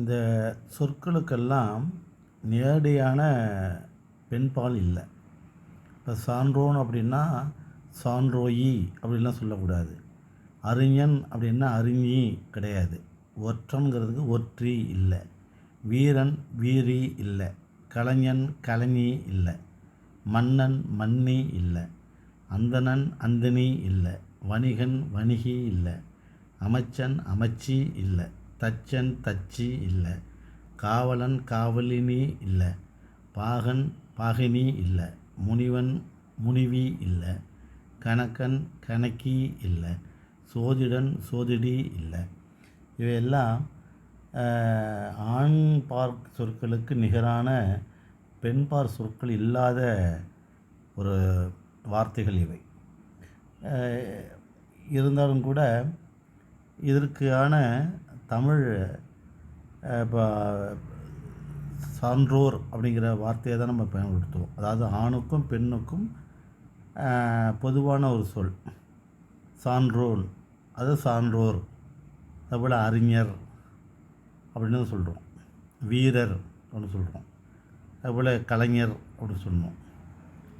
இந்த சொற்களுக்கெல்லாம் நேரடியான பெண்பால் இல்லை. இப்போ சான்றோன் அப்படின்னா சான்றோயி அப்படின்லாம் சொல்லக்கூடாது. அறிஞன் அப்படின்னா அறிஞி கிடையாது. ஒற்றங்கிறதுக்கு ஒற்றி இல்லை. வீரன் வீரி இல்லை. கலைஞன் கலைஞி இல்லை. மன்னன் மன்னி இல்லை. அந்தணன் அந்தனி இல்லை. வணிகன் வணிகி இல்லை. அமைச்சன் அமைச்சி இல்லை. தச்சன் தச்சி இல்லை. காவலன் காவலினி இல்லை. பாகன் பாகினி இல்லை. முனிவன் முனிவி இல்லை. கணக்கன் கணக்கி இல்லை. சோதிடன் சோதிடி இல்லை. இவையெல்லாம் ஆண் பார் சொற்களுக்கு நிகரான பெண்பார் சொற்கள் இல்லாத ஒரு வார்த்தைகள் இவை. இருந்தாலும் கூட இதற்கான தமிழ் இப்போ சான்றோர் அப்படிங்கிற வார்த்தையை தான் நம்ம பயன்படுத்துவோம். அதாவது ஆணுக்கும் பெண்ணுக்கும் பொதுவான ஒரு சொல். சான்றோன். அது சான்றோர். அதுபோல் அறிஞர் அப்படின்னு சொல்கிறோம் வீரர் அப்படின்னு சொல்கிறோம் அதுபோல் கலைஞர் அப்படின்னு சொல்லுவோம்.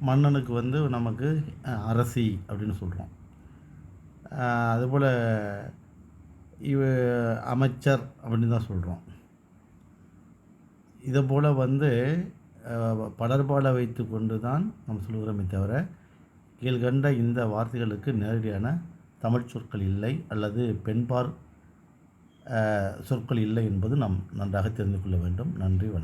மன்னனுக்கு வந்து நமக்கு அரசி அப்படின்னு சொல்கிறோம் அதுபோல் இவ அமைச்சர் அப்படின்னு தான் சொல்கிறோம் இதை போல் வந்து படர்பாட வைத்து கொண்டு தான் நம்ம சொல்கிறோமே தவிர கீழ்கண்ட இந்த வார்த்தைகளுக்கு நேரடியான தமிழ் சொற்கள் இல்லை அல்லது பெண்பார் சொற்கள் இல்லை என்பது நாம் நன்றாக தெரிந்து கொள்ள வேண்டும். நன்றி வணக்கம்.